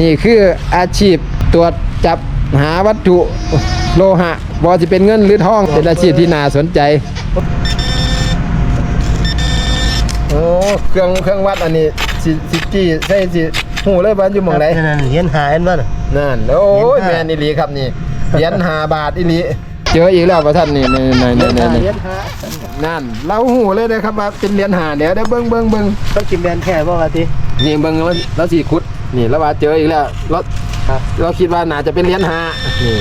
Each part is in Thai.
นี่คืออาชีพตรวจจับหาวัตถุโลหะบอจะเป็นเงินหรือทองเป็นอาชีพที่น่าสนใจโอ้เครื่องเครื่องวัดอันนี้สิสิจี้ใช่สิหูเลยบ้านอยู่หมองไหนนั่นเหรียญหายมันบ่น่ะนั่นโอ้ยเหรีแมยญห้านอีหลีครับนี่เหรียญหาบาทอีหลีเจออีกแล้วประท่านนี่นี่นี่นี่นี่เหรีนี่ยญหานั่นเราหูเลยนะครับว่าเป็นเหรียญหาเดี๋ยวเดี๋ยวเบิ้งเบิ้งเบิ้งต้องกินแบรนด์แท้บ่ว่าตินี่เบิ้งแล้วแล้วสี่คุด นี่แล้วว่าเจออีกแล้วเราครับเราคิดว่าน่าจะเป็นเหรียญหานี่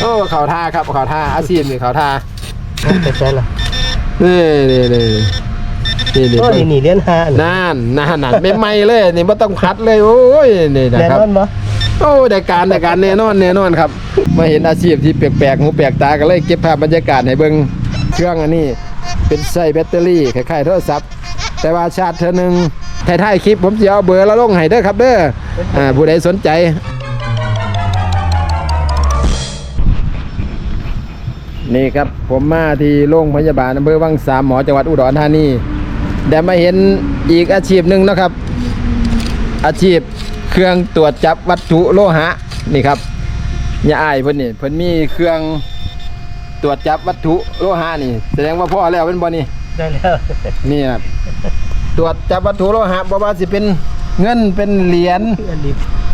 โอ้เขาท่าครับเขาท่าอาชีพนี่เขาท่าไปใช่ล่ะนี่นี่นี่นี่นี่โอ้นี่นี่เหรียญหาน่ะนั่นนั่นนั่นไม่ไหม่เลยนี่ไม่ต้องคัดเลยโอ้ยนี่นะแน่ครับนอนบ่โอ้ได้การได้การแน่นอนแน่นอนครับ มาเห็นอาชีพที่แปลกๆหูแปลกตาก็เลยเก็บภาพบรรยากาศให้เบิ่งเครื่องอันนี้เป็นใส่แบตเตอรี่คล้ายๆโทรศัพท์ แต่ว่าชาร์จเธอหนึ่งท้ายๆคลิปผมจะเอาเบอร์แล้วลงให้เด้อครับเด้ออ่าผู้ใดสนใจนี่ครับผมมาที่โรงพยาบาลอำเภอวังสามหมอจังหวัดอุดรธานีได้มาเห็นอีกอาชีพหนึ่งเนาะครับ อาชีพเครื่องตรวจจับวัตถุโลหะนี่ครับอย่าอายเพิ่นนี่เพิ่นมีเครื่องตรวจจับวัตถุโลหะนี่ แสดงว่าพ่อแล้วเป็นบ่นี่ได้แล้วนี่ครับ ตรวจจับวัตถุโลหะบ่ว่าสิเป็นเงินเป็นเหรียญ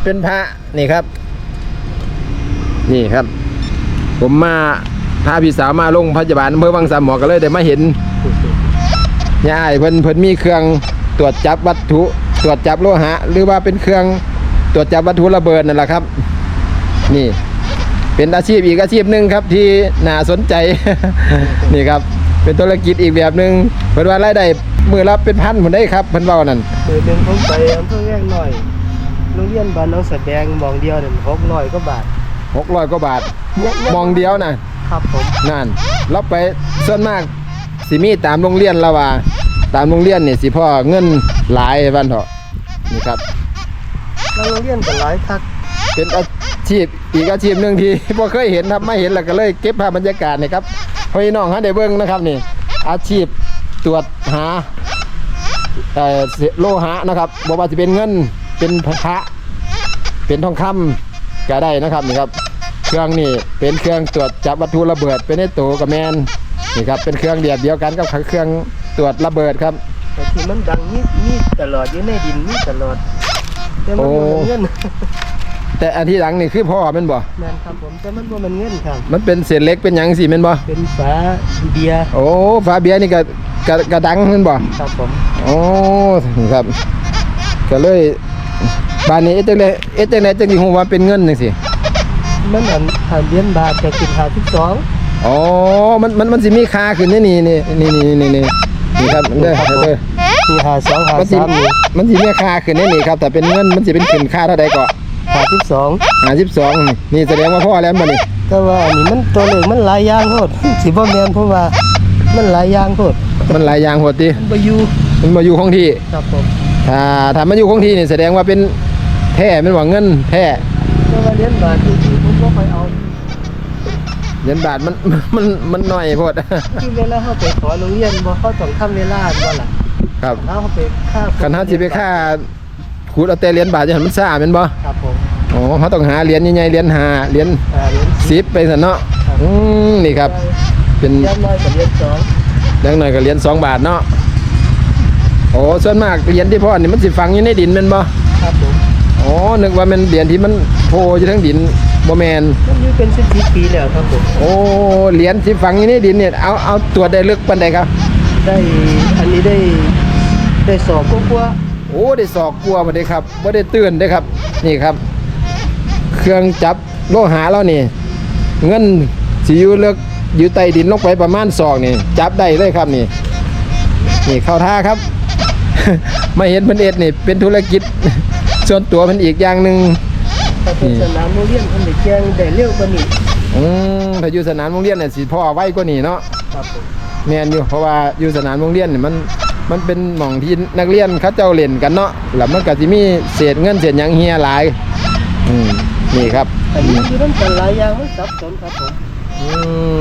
เป็นพระนี่ครับ นี่ครับ ผมมาพาพี่สาวมาลงพยาบาลอำเภอวังสามหมอก็เลยได้มาเห็นยายเพิ่นเพิ่นมีเครื่องตรวจจับวัตถุ ตรวจจับโลหะ หรือว่าเป็นเครื่องตรวจจับวัตถุระเบิดนั่นแหละครับ นี่ เป็นอาชีพอีกอาชีพหนึ่งครับ ที่น่าสนใจ นี่ครับ เป็นธุรกิจอีกแบบหนึ่งเพิ่นว่ารายได้ มือละเป็นพันผมได้ครับเพิ่นเว้านั่นมือหนึงผมไปอำเภอแว้งน้อยโรงเรียนบ้านหน้องสะแดงหมองเดียวนั่น600กว่าบาทหกร้อยกว่าบาทมองเดียวนะครับผมนั่นเราไปส่วนมากสิมีตามโรงเรียนแล้วว่า ตามโรงเรียนนี่สิพ่อเงินหลายวันเถอะนี่ครับแล้วโรงเรียนก็หลายคักเป็นอาชีพอีกอาชีพหนึ่งที่บ่เคยเห็นครับไม่เห็นแล้วก็เลยเก็บภาพบรรยากาศนี่ครับพี่น้องฮะได้เบิ่งนะครับนี่ อาชีพ ตรวจหาเอ่อโลหะนะครับบ่ว่าจะเป็นเงินเป็นพระเป็นทองคำก็ได้นะครับนี่ครับเครื่องนี่เป็นเครื่องตรวจจับวัตถุระเบิดเป็นในตัวกับแมนนี่ครับเป็นเครื่องเดียบเดียวกันกับเครื่องตรวจระเบิดครับแต่ที่มันดังมีมีตลอดอยู่ในดินมีตลอดแต่มันบ่แม่นเงิน แต่อันที่หลังนี่คือพ่อแมันบ่แม่นครับผมแต่มันบ่แม่นเงินครับมันเป็นเศษเหล็กเป็นหยังสิแม่นบ่เป็นฝาเบียร์โอ้ฝาเบียร์นี่ก็ก็ก็ดังแม่นบ่ครับผมโอ้ครับ ก็เลยบ้านนี้เอ๊ะจังไดเอ๊ะจังไดจังสิฮู้ว่าเป็นเงินจังซี่มันอันหาเหรียญบาทจะขึ้นหาสิบสองอ๋อมันมันมันสิมีค่าขึ้นนี่นี่นี่นี่นี่นี่นี่นี่ครับเด้อเด้อมีหาสองหามันสิสามนี่มันสิมีค่าขึ้นนี่นี่ครับแต่เป็นเงินมันสิเป็นขึ้นค่าเท่าใดก็หาสิบสองห้าสิบสองนี่แสดงว่าพ่อแล้วมันนี่แต่ว่าอันนี้มันตัวเลขมันหลายอย่างโพดสิบ่แม่นเพราะว่ามันหลายอย่างโพดมันหลายอย่างโหดดิมันบ่อยู่มันมาอยู่คงที่ ครับผมถ้าถ้ามันอยู่คงที่นี่แสดงว่าเป็นแท้เป็นหวังเงินแท้แต่ว่าเหรียญบาทที่ที่ผมบ่ค่อยเอาเหรียญบาทมันมันมันน้อยโพดคือเวลาเฮาไปขอโรงเรียนบ่เขาต้องทำเวลาบ่ล่ะครับถ้าเขาไปค่าคันเฮาสิไปค่าขูดเอาแต่เหรียญบาทจะหันมันซ่าแม่นบ่ครับผม อ๋อเฮาต้องหาเหรียญใหญ่ๆเหรียญห้าเหรียญอ่าเหรียญสิบไปซั่นเนาะอืมนี่ครับ เป็นเหรียญน้อยกับเหรียญสองอย่างน้อยก็เหรียญสองบาทเนาะโอ้ส่วนมากเหรียญที่พ่อนี่มันสิฝังอยู่ในดินแม่นบ่ครับผมอ๋อนึกว่ามันเหรียญที่มันโผล่อยู่ทั้งดินบ่แมนมันอยู่เป็น10ปีแล้วครับผมโอ้เหรียญที่ฝังอยู่ในดินเนี่ยเอาเอาตรวจได้ลึกปานใดครับ ได้อันนี้ได้ได้สอบกว่าโอ้ได้สอกกลัวมาได้ครับบ่ได้ตื่นได้ครับ นี่ครับ เครื่องจับโลหะแล้วนี่ เงินสิอยู่ลึกอยู่ใต้ดินลงไปประมาณศอกนี่ จับได้เลยครับนี่ นี่เข้าท่าครับ ไม่เห็นเพิ่นเอ็ดนี่ เป็นธุรกิจ ส่วนตัวเพิ่นอีกอย่างหนึงๆถ้าเป็นสนามโรงเรียนเพิ่นได้แจ้งได้เร็วกว่านี้อืมถ้าอยู่สนามโรงเรียนเนี่ยสิพ่อไว้กว่านี้เนาะครับผมแม่นอยู่เพราะว่าอยู่สนามโรงเรียนเนี่ยมันมันเป็นหม่องที่นักเรียนเขาเจ้าเล่นกันเนาะแล้วมันก็สิมีเศษเงินเศษหยังเฮียหลายอืม นี่ครับอันนี้คือมันเป็นหลายอย่างมันสับสนครับผมอืม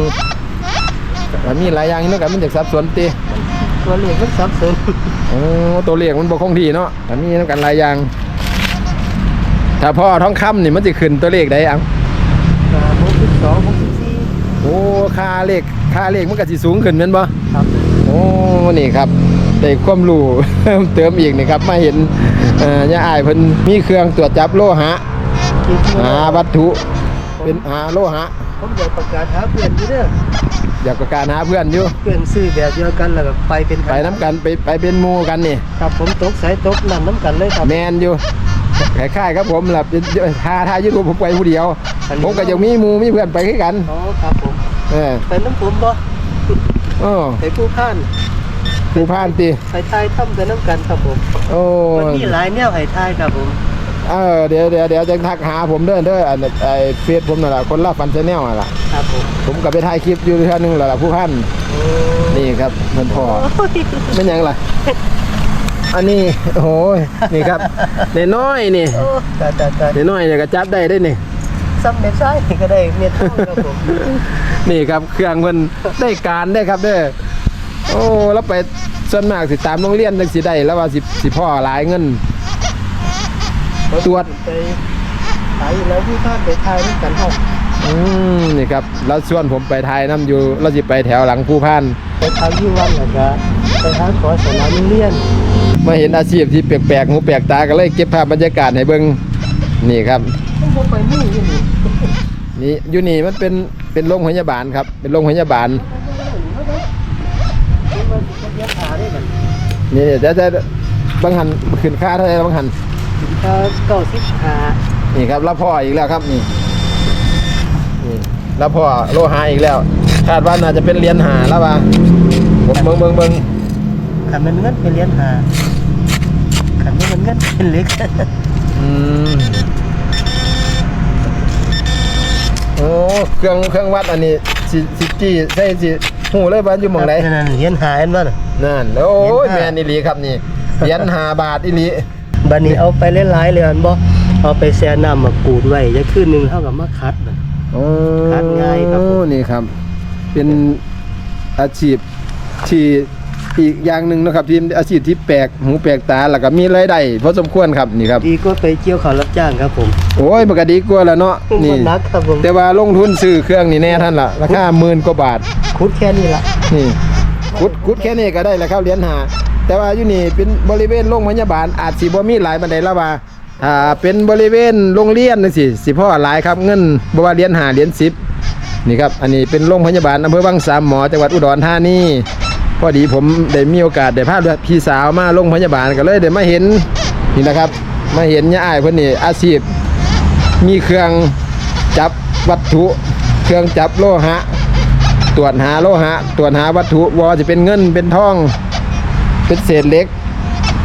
แต่มีหลายอย่างนี่เนาะกันมันจากสับสนติตัวเลขมันสับสนโอ้ตัวเลขมันบ่คงที่เนาะแต่มีนำกันหลายอย่าง ถ้าพ่อท้องคำนี่มันจะขึ้นตัวเลขได้เอ้าอ่าหกสิบสองหกสิบสี่โอ้ค่าเลขค่าเลขมันก็สิสูงขึ้นแม่นบ่ครับโอ้นี่ครับได้ความรู้เพิ่มเติมอีกนี่ครับมาเห็นเอ่อย่าอายเพิ่นมีเครื่องตรวจจับโลหะจ ริงๆหาวัตถุ เป็นหาโลหะผมอยากประกาศหาเพื่อนอยู่เด้ออยากประการหาเพื่อนอยู่เพื่อนซื้อแบบเดียวกันแล้วก็ไปเป็นไปน้ำกันไปไปเป็นหมู่กันนี่ครับผมตกสายตกนั่นน้ำกันเลยครับแมนอยู่คล้ายๆครับผมล่ะเป็นทาทายูทูบผมไปผู้เดียวอันนี้ผมก็ยังมีหมู่มีเพื่อนไปคือกันอ๋อครับผมเออไปน้ำผมบ่อ้อไปผู้พ่านผู้พานติไปทายถ้ำไปน้ำกันครับผมโอ้มันมีหลายแนวให้ทายครับผม เออเดี๋ยวเดี๋ยวเดี๋ยวจะทักหาผมเด้อเด้ออันไอ้เฟซผมนั่นแหละคนละฟันชแนลน่ะล่ะครับผมผมก็ไปถ่ายคลิปอยู่เทื่อนึงแล้วล่ะผู้พันโอ้นี่ครับเพื่อนพ่อโอ้ยเป็นหยังล่ะ อันนี้โอ้โหนี่ครับในน้อยๆนี่โอ้ตายตายตายในน้อยๆเนี่ยก็จับได้ได้นี่ ซ้ำเม็ดซ้ายก็ได้เม็ดทองครับผมนี่ครับเครื่องมันได้การได้ครับเด้อโอ้แล้วไปส่วนมากสิตามโรงเรียนจังสิได้แล้วว่าสิสิพ่อหลายเงิน ตรวจไปขายอยู่แล้วผู้พ่านไปทายด้วยกันห้องอืมนี่ครับแล้วชวนผมไปถ่ายน้ำอยู่เราสิไปแถวหลังผู้พันไปทายยี่วันแล้วก็ไปหาขอสนามโรงเรียนมาเห็นอาชีพที่แปลกๆหูแปลกตาก็เลยเก็บภาพบรรยากาศให้เบิ่งนี่ครับต้องบ่ไปนี่อยู่นี่นี่อยู่นี่มันเป็นเป็นโรงพยาบาลครับ เป็นโรงพยาบาลนี่มันจะเลี้ยงหาได้กันนี่เดี๋ยวจะบางหันขึ้นค่าเท่าไหร่บางหัน ถ้าเก้าสิบห้านี่ครับรับพ่ออีกแล้วครับนี่นี่รับพ่อโลหะอีกแล้ว คาดว่าน่าจะเป็นเหรียญหาแล้วว่าผมเบิ่งเบิ่งเบิ่งขันมันเงินเป็นเหรียญหาขันไม่มันเงินเป็นเหล็กอืมโอ้เครื่องเครื่องวัดอันนี้สิสิจี้ใส่สิหูเลยว่าอยู่หม่องไหนนั่นๆเหรียญหาเห็นบ่น่ะนั่นโอ้ยเหรีแม่ยญห้านอีหลีครับนี่เหรียญห้าบาทอีหลี บัดนี้เอาไปหลายๆเลยอันบ่เอาไปแช่น้ำมากูดไว้จะคืนหนึงเท่ากับมาคัดน่ะโอ้ขาดง่ายครับผม นี่ครับ เป็นอาชีพที่อีกอย่างหนึ่งนะครับที่อาชีพที่แปลกหูแปลกตาแล้วก็มีรายได้พอสมควรครับนี่ครับ ดีก็ไปเกี่ยวข้าวรับจ้างครับผมโอ้ยมันก็ดีกว่าแล้วเนาะนี่ มันนักครับผมแต่ว่าลงทุนซื้อเครื่องนี่แน่ท่านล่ะราคาหมื่นกว่าบาท คุดแค่นี้ละนี่กุดกุดแค่นี้ก็ได้แล้วครับเหรียญหา แต่ว่าอยู่นี่เป็นบริเวณโรงพยาบาลอาจสิบ่มีหลายบันไดละว่าถ้าเป็นบริเวณโรงเรียนจังซี่สิพ่อหลายครับเงินบ่ว่าเรียญหาเรียญ10นี่ครับอันนี้เป็นโรงพยาบาลอำเภอบางสามหมอจังหวัดอุดรธานีพอดีผมได้มีโอกาสได้พาพี่สาวมาโรงพยาบาลก็เลยได้มาเห็นนี่นะครับ มาเห็นย่าอ้ายเพิ่นนี่อาชีพ มีเครื่องจับวัตถุ เครื่องจับโลหะ ตรวจหาโลหะ ตรวจหาวัตถุวอจะเป็นเงินเป็นทอง เป็นเศษเหล็ก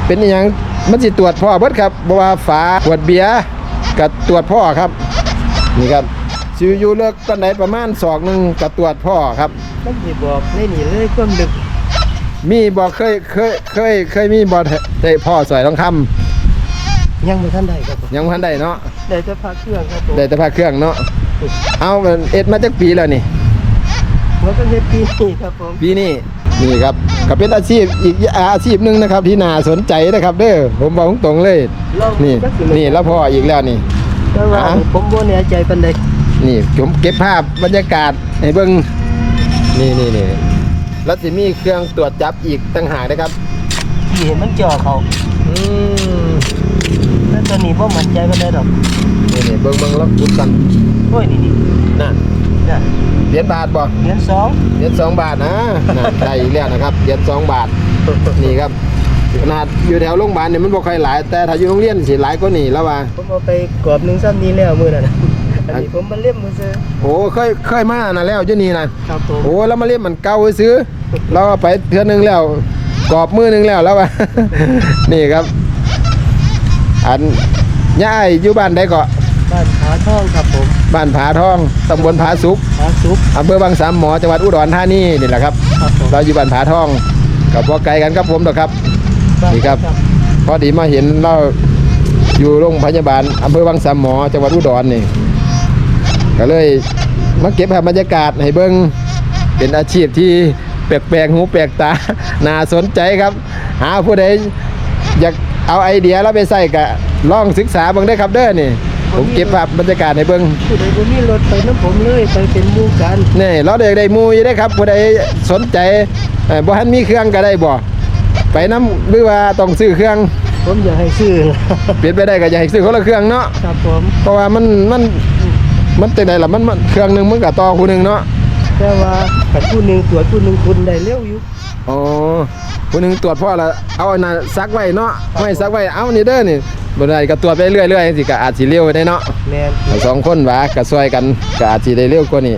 เป็นอหย่างมันสิตรวจพ่อเบิดครับบ่ว่าฝาขวดเบียร์กับตรวจพ่อครับ นี่ครับสิอยู่เลือกตอนไหนประมาณศอกหนึงกับตรวจพ่อครับต้องสิบอกในนี่เลยความลึก มีบ่เคยเคยเคยเคยมีบ่ได้พ่อสอยทองคำยังไม่ทันได้ครับผมยังบ่ทันได้เนาะได้แต่พักเครื่องครับผมได้แต่พาเครื่องเนาะเอาเอ็ดมาจากปีแล้วนี่ แล้วก็เฮ็ดปีนี้ครับผมปีนี้นี่ครับก็เป็นอาชีพอีกอาชีพหนึ่งนะครับ ที่น่าสนใจนะครับ เด้อผมบอกตรงๆเลยลองนี่จักสินี่แล้วพ่ออีกแล้วนี่แต่ว่าอะผมบ่แน่ใจปานใดนี่ผมเก็บภาพบรรยากาศให้เบิ่งนี่นี่นี่แล้วจะมีเครื่องตรวจจับอีกต่างหากนะครับที่เห็นมันจ่อเขาอืมแล้วตัวนี้บ่มั่นใจปานใดดอกนี่นี่เบิ่งเบิ่งแล้วกุดกันโอ้ยนี่นี่นั่น น่ะเหรียญบาทบ่เหรียญสองเหรียญสองบาทนะนั่นได้อีกแล้วนะครับเหรียญสองบาทนี่ครับขนาดอยู่แถวโรงพยาบาลเนี่ยมันบ่ค่อยหลาย แต่ถ้าอยู่โรงเรียนสิหลายกว่านี้แล้วว่า ผมเอาไปกรอบหนึงซ้ำนี้แล้วมื้อนั้นน่ะอันนี้ผมมาเล่มมือซื้อโอ้เคยเคยมานะแล้วอยู่นี่นะครับผมโอ้แล้วมาเล่นมันเก่าซื้อเราก็ไปเทื่อนึงแล้วกรอบมือนึงแล้วแล้ววะนี่ครับ อันย่ายอยู่บ้านใดเกาะบ้านผาทองครับผม บ้านผาทองตำบลผาสุกผาสุกอำเภอบางสามหมอจังหวัดอุดรธานีนี่แหละครับครับผมเราอยู่บ้านผาทองกับพอไกลกันครับผมดอกครับนี่ครับพอดีมาเห็นเราอยู่โรงพยาบาลอำเภอบางสามหมอจังหวัดอุดรนี่ก็เลยมาเก็บภาพบรรยากาศให้เบิ้งเป็นอาชีพที่แปลกๆหูแปลกตาน่าสนใจครับ หาผู้ใดอยากเอาไอเดียแล้วไปใส่กะลองศึกษาเบิ่งได้อครับเด้อนี่ ผมเก็บภาพบรรยากาศให้เบิ่งผู้ใดบ่มีรถไปน้ำผมเลยไปเป็นหมู่กันนี่เราเด็กได้หมูอยู่ได้อครับผู้ใดสนใจเอ่อบ่ทันมีเครื่องก็ได้บ่ไปน้ำหรือว่าต้องซื้อเครื่องผมอยากให้ซื้อเปลี่ยนไปได้ก็อยากให้ซื้อคนละเครื่องเนาะครับผมเพราะว่ามันมันมันจังไดล่ะมันมันเครื่องหนึงมันก็ต่อคู่หนึงเนาะ แต่ว่าขันผู้หนึ่งตรวจผู้หนึ่งคุณได้เร็วอยู่อ๋อคู่หนึงตรวจพ่อละเอาอันนั้นซักไว้เนาะไม่ซักไว้เอานี่เด้อนี่บ่ได้ก็ตรวจไปเรื่อยๆจังซี่ก็อาจสิเร็วได้เนาะแมนทั้งสองคนหวาก็ช่วยกันก็อาจสิได้เร็วกว่านี้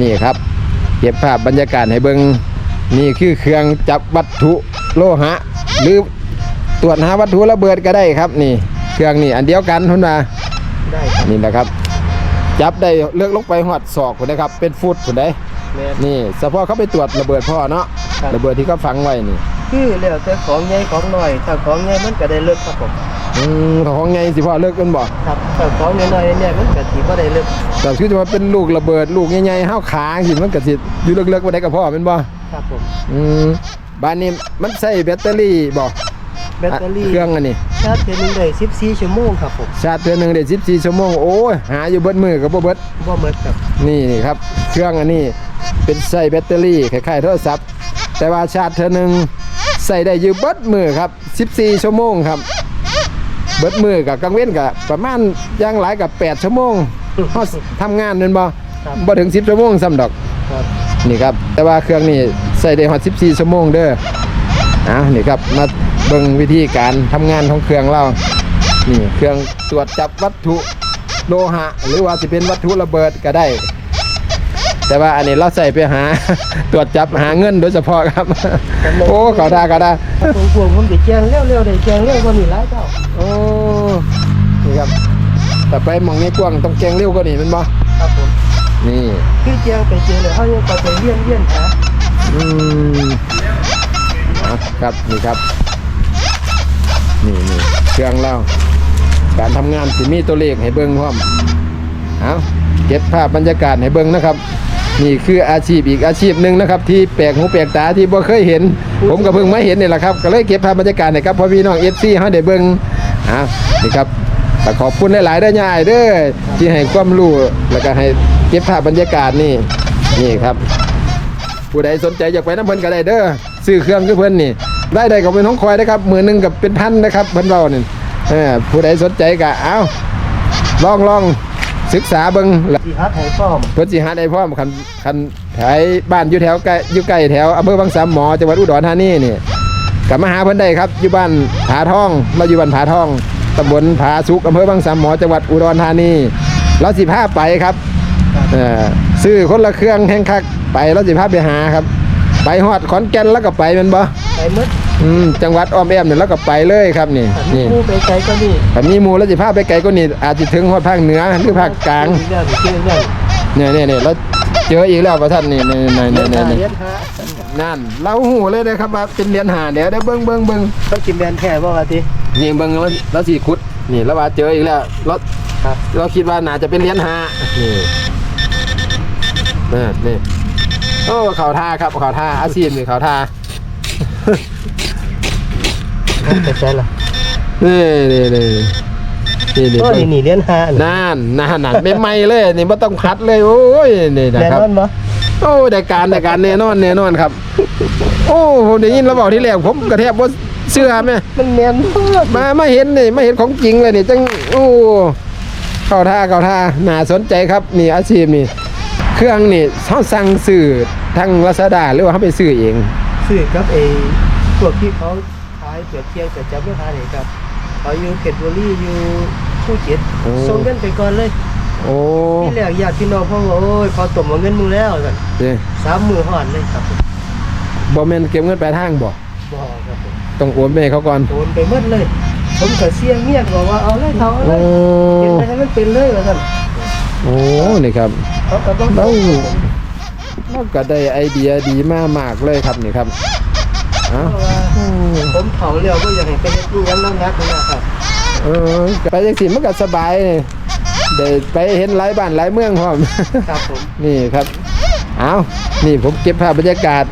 นี่ครับ เก็บภาพบรรยากาศให้เบิ่งนี่คือเครื่องจับวัตถุโลหะ หรือตรวจหาวัตถุระเบิดก็ได้ครับนี่ เครื่องนี่อันเดียวกันพุ่นว่าได้ครับนี่นะครับ จับได้เลือกลงไปหอดศอกพุ่นนะครับ เป็นฟุตพุ่นได้ แมนนี่เฉพาะเขาไปตรวจระเบิดพ่อเนาะครับ ระเบิดที่เขาฝังไว้นี่คือแล้วแต่ของใหญ่ของน้อยถ้าของใหญ่มันก็ได้เลิกครับผมอืมถ้าของไงสิพ่อเลิกกันบ่ครับถ้าของน้อยๆเนี่ยมันก็สิบ่ได้เลิกแต่คือจะมาเป็นลูกระเบิดลูกใหญ่ๆห้าวขาสิมันก็สิอยู่เลิกๆบ่ได้กับพ่อแม่นบ่ครับผมอืมบ้านนี้มันใช้แบตเตอรี่บ่แบตเตอรี่เครื่องอันนี้ ชาร์จเทื่อหนึงได้14ชั่วโมงครับผมชาร์จเทื่อหนึงได้14ชั่วโมงโอ้ยหาอยู่เบิดมือก็บ่เบิดบ่หมดครับนี่นี่ครับ เครื่องอันนี้ เป็นใส่แบตเตอรี่คล้ายๆโทรศัพท์ แต่ว่าชาร์จเทื่อหนึงใส่ได้อยู่เบิดมือครับ 14 ชั่วโมงครับ เบิดมือกับกลางเว้นกับประมาณอย่างหลายกับ 8 ชั่วโมงเฮาทำงานนั่นบ่ครับบ่ถึง 10 ชั่วโมงซ้ำดอกครับนี่ครับ แต่ว่าเครื่องนี้ใส่ได้ฮอด14 ชั่วโมงเด้ออะนี่ครับมาเบิ่งวิธีการทำงานของเครื่องเรานี่เครื่องตรวจจับวัตถุโลหะ หรือว่าสิเป็นวัตถุระเบิดก็ได้ แต่ว่าอันนี้เราใส่ไปหา ตรวจจับหาเงินโดยเฉพาะครับ โอ้ขอทาก็ได้ถ้าผมพวงผมสิแจ้งเร็วๆได้แจ้งเร็วกว่านี้หลายเท่าโอ้นี่ครับแต่ไปหมองนี้กว้างต้องแกงเร็วกว่านี้แมันบ่ครับผมนี่คือแจ้งไปเจอแล้วเฮายังก็ไปเวียนเวียนหาอืมเอาครับนี่ครับ นี่นี่เครื่องเราการทำงานสิมีตัวเลขให้เบิ่งพร้อมเอาเก็บภาพบรรยากาศให้เบิ่งนะครับ นี่คืออาชีพอีกอาชีพหนึ่งนะครับ ที่แปลกหูแปลกตาที่บ่เคยเห็น ผมก็เพิ่งมาเห็นนี่แหละครับ ก็เลยเก็บภาพบรรยากาศให้ครับพ่อพี่น้องเอฟซีเฮาได้เบิ่งอะนี่ครับก็ขอบคุณหลายๆเด้อยายเด้อที่ให้ความรู้แล้วก็ให้เก็บภาพบรรยากาศนี่นี่ครับ ผู้ใดสนใจอยากไปน้ำเพิ่นก็ได้เด้อซื้อเครื่องคือเพิ่นนี่ ได้ได้ก็เป็นของคอยนะครับมือหนึ่งกับเป็นพันนะครับเพิ่นเว้านี่เออผู้ใดสนใจก็เอาลองลอง ศึกษาเบิ่งแล้วสิฮัดให้พร้อมเพิ่นสิหาได้พร้อมคันคันแถวบ้านอยู่แถวใกล้อยู่ใกล้แถวอำเภอบางสามหมอจังหวัดอุดรธานีนี่ก็มาหาเพิ่นได้ครับอยู่บ้านผาทองเราอยู่บ้านผาทองตำบลผาสุกอำเภอบางสามหมอจังหวัดอุดรธานีเราสิพาไปครับเออซื้อคนละเครื่องแห้งคักไปแล้วสิพาไปหาครับ ไปฮอดขอนแก่นแล้วก็ไปแมันบ่ ไปหมด อืมจังหวัดอ้อมแอมเนี่ยแล้วก็ไปเลยครับนี่ถ้ามีนี่ ผู้ไปไกลก็นี่ถ้ามีหมู่แล้วสิพาไปไกลก็นี่อาจจะถึงฮอดภาคเหนือหรือภาคกลางเรื่องเรื่องเรื่องเนี่ยเนี่ยเนี่ยแล้วเจออีกแล้วประท่านนี่นี่นี่นี่นี่นี่เรียนหานั่นเราหูเลยนะครับว่าเป็นเหรียญหาเดี๋ยวได้เบิ่งเบิ่งเบิ่งเขากินแบนแค่บ่ว่าตินี่เบิ่งแล้วแล้วสิขุดนี่แล้วว่าเจออีกแล้วเราครับเราคิดว่าน่าจะเป็นเหรียญหานี่นี่นี่โอ้เขาท่าครับเขาท่าอาชีพนี่เขาท่า ไปใช่ละนี่นี่นี่นี่นี่โอ้นี่นี่เรียนหาน่ะนั่นนั่นนั่นไม่ไหม่เลยนี่ไม่ต้องคัดเลยโอ้ยนี่นะแน่ครับนอนบ่โอ้ได้การได้การแน่นอนแน่นอนครับ โอ้ผมได้ยินเราบอกที่แรกผมกระแทบว่าเชื่อไหมมันแม่นบ่มามาเห็นนี่มาเห็นของจริงเลยนี่จังโอ้เข้าท่าเข้าท่าน่าสนใจครับนี่อาชีพนี่เครื่องนี่เขาสั่งซื้อทางลาซาด้าหรือว่าเขาไปซื้อเอง ซื้อกับไอ้พวกที่เขา เปลือกเคียงแต่จับไม่ทานนี่ครับเขาอยู่เพชรบุรีอยู่ภูเก็ตส่งเงินไปก่อนเลยโอ้ที่แรกญาติพี่น้องพ่อว่าโอ้ยเขาตบมาเงินมึงแล้วสันเด้สามมือห่อนเลยครับผมบ่แม่นเก็บเงินปลายทางบ่บ่ครับผมต้องโอนไปให้เขาก่อนโอนไปหมดเลย ผมก็เสียงเมียบอกว่าเอาเลยเขาเอาเลโอ้ยเป็นไปให้มันเป็นเลยว่าสั่นโอ้นี่ครับ เขาก็ต้องเราเราก็ได้ไอเดียดีมากมากๆเลยครับนี่ครับเอ้า เพราะว่า ผมเผาเร็วก็อยากให้เป็นเฮ็ดอยู่ยังน้ำหนักนี่นะครับเออไปจังสิมันก็สบายนี่ได้ไปเห็นหลายบ้านหลายเมืองพร้อมครับผมนี่ครับเอานี่ผมเก็บภาพบรรยากาศ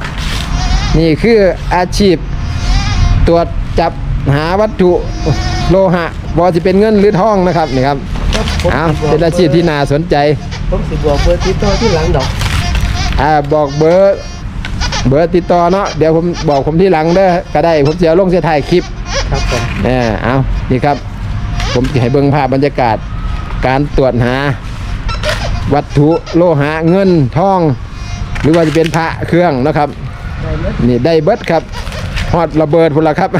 นี่คืออาชีพ ตรวจจับหาวัตถุโลหะบอจะเป็นเงินหรือทองนะครับนี่ครับครับผมอ้าวสิบกเป็นอาชีพที่น่าสนใจ ผมสิบอกเบอร์ติดต่อที่หลังดอกอ่าบอกเบอร์ เบอร์ติดต่อเนาะเดี๋ยวผมบอกผมที่หลังเด้อก็ได้ผมจะเอาลงเสียถ่ายคลิปครับผมเออเอานี่ครับ ผมจะให้เบิ่งภาพบรรยากาศ การตรวจหา วัตถุโลหะเงินทอง หรือว่าจะเป็นพระเครื่องนะครับได้ไหมนี่ได้เบิดครับฮอดระเบิดพุ่นละครับ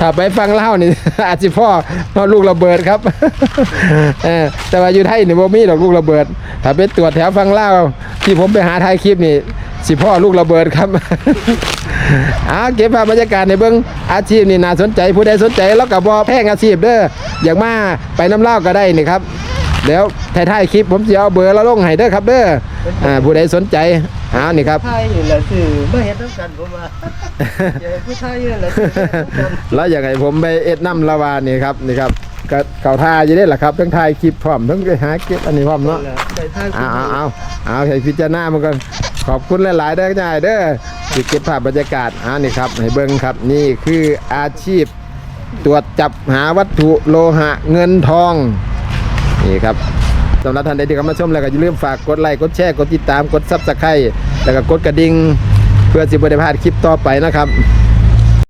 ถ้าไปฟังเล่านี่ อาจสิพ่อฮอดลูกระเบิดครับ เออแต่ว่าอยู่ไทยนี่บ่มีดอกลูกระเบิด ถ้าไปตรวจแถวฟังเล่าวที่ผมไปหาถ่ายคลิปนี่ สิพ่อลูกระเบิดครับอาเก็บภาพบรรยากาศในเบื้องอาชีพนี่น่าสนใจผู้ใดสนใจแล้วก็บอแพงอาชีพเด้ออยากมาไปน้ำเล่าวก็ได้นี่ครับเดี๋ยวถ่ายๆคลิปผมจะเอาเบอร์แล้วลงให้เด้อครับเด้ออ่าผู้ใดสนใจเอานี่ครับไทยนี่แหละคือมาเฮ็ดน้ำกันผมว่าอย่าให้ผู้ไทยนี่แหละคือเฮ็ดน้ำกันแล้วอยากให้ผมไปเอ็ดน้ำละวานี่ครับนี่ครับก็เขาท่าอยู่ได้แหละครับทั้งถ่ายคลิปพร้อมทั้งไปหาเก็บอันนี้พร้อมเนาะได้ทางเอาเอาเอาเอาให้พิจารณามันก่อน ขอบคุณหลายๆได้อจ่ายเด้อที่เก็บภาพบรรยากาศอ่านี่ครับให้เบิ้งครับนี่คืออาชีพตรวจจับหาวัตถุโลหะเงินทองนี่ครับสำหรับท่านใดที่เข้ามาชมแล้วก็อย่าลืมฝากกดไลค์กดแชร์กดติดตามกดซับสไครต์แล้วก็กดกระดิ่งเพื่อสิบได้พลาดคลิปต่อไปนะครับ